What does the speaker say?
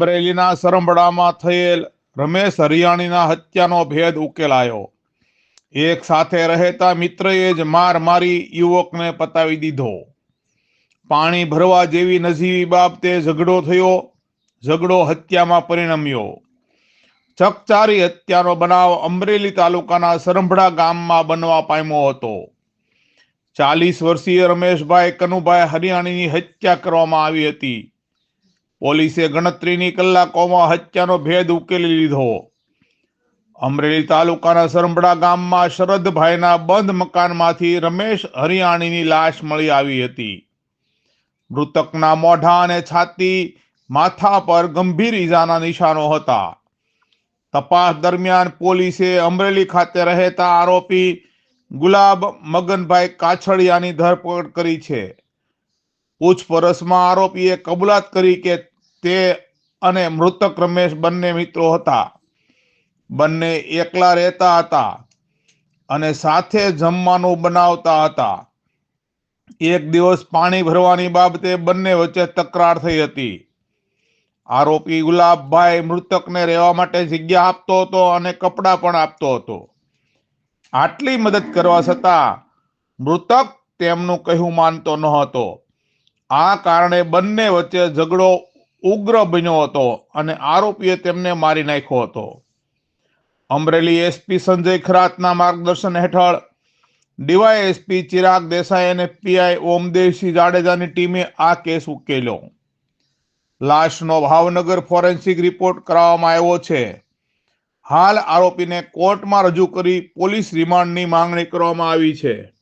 અમરેલીના સરંબડામાં થયેલ રમેશ હરિયાણીના હત્યાનો ભેદ ઉકેલાયો. એક સાથે રહેતા મિત્રએ જ માર મારી યુવકને પતાવી દીધો. પાણી ભરવા જેવી નજીવી બાબતે ઝઘડો થયો, ઝઘડો હત્યામાં પરિણમ્યો. ચકચારી હત્યાનો બનાવ અમરેલી તાલુકાના સરંભડા ગામમાં બનવા પામ્યો હતો. ચાલીસ વર્ષીય રમેશભાઈ કનુભાઈ હરિયાણીની હત્યા કરવામાં આવી હતી. પોલીસે ગણતરીની કલાકોમાં હત્યાનો ભેદ ઉકેલી લીધો. અમરેલી તાલુકાના સરંભડા ગામમાં શરદભાઈના બંધ મકાનમાંથી રમેશ હરિયાણીની લાશ મળી આવી હતી. મૃતકના મોઢા અને છાતી, માથા પર ગંભીર ઈજાના નિશાનો હતા. તપાસ દરમિયાન પોલીસે અમરેલી ખાતે રહેતા આરોપી ગુલાબ મગનભાઈ કાછડિયાની ધરપકડ કરી છે. પૂછપરછમાં આરોપીએ કબૂલાત કરી કે તે અને મૃતક રમેશ બંને મિત્રો હતા. બંને એકલા રહેતા હતા અને સાથે જમવાનું બનાવતા હતા. એક દિવસ પાણી ભરવાની બાબતે બંને વચ્ચે તકરાર થઈ હતી. આરોપી ગુલાબભાઈ મૃતકને રહેવા માટે જગ્યા આપતો હતો અને કપડાં પણ આપતો હતો. આટલી મદદ કરવા છતાં મૃતક તેમનું કહ્યું માનતો ન હતો આ કારણે બંને વચ્ચે ઝઘડો ઉગ્ર બન્યો હતો અને આરોપીએ તેમને મારી નાખ્યો હતો. અમરેલી એસપી સંજય ખરાતના માર્ગદર્શન હેઠળ ડીવાયએસપી ચિરાગ દેસાઈ અને પીઆઈ ઓમદેવસિંહ જાડેજાની ટીમે આ કેસ ઉકેલ્યો. લાશનો ભાવનગર ફોરેન્સિક રિપોર્ટ કરાવવામાં આવ્યો છે. હાલ આરોપીને કોર્ટમાં રજૂ કરી પોલીસ રિમાન્ડની માંગણી કરવામાં આવી છે.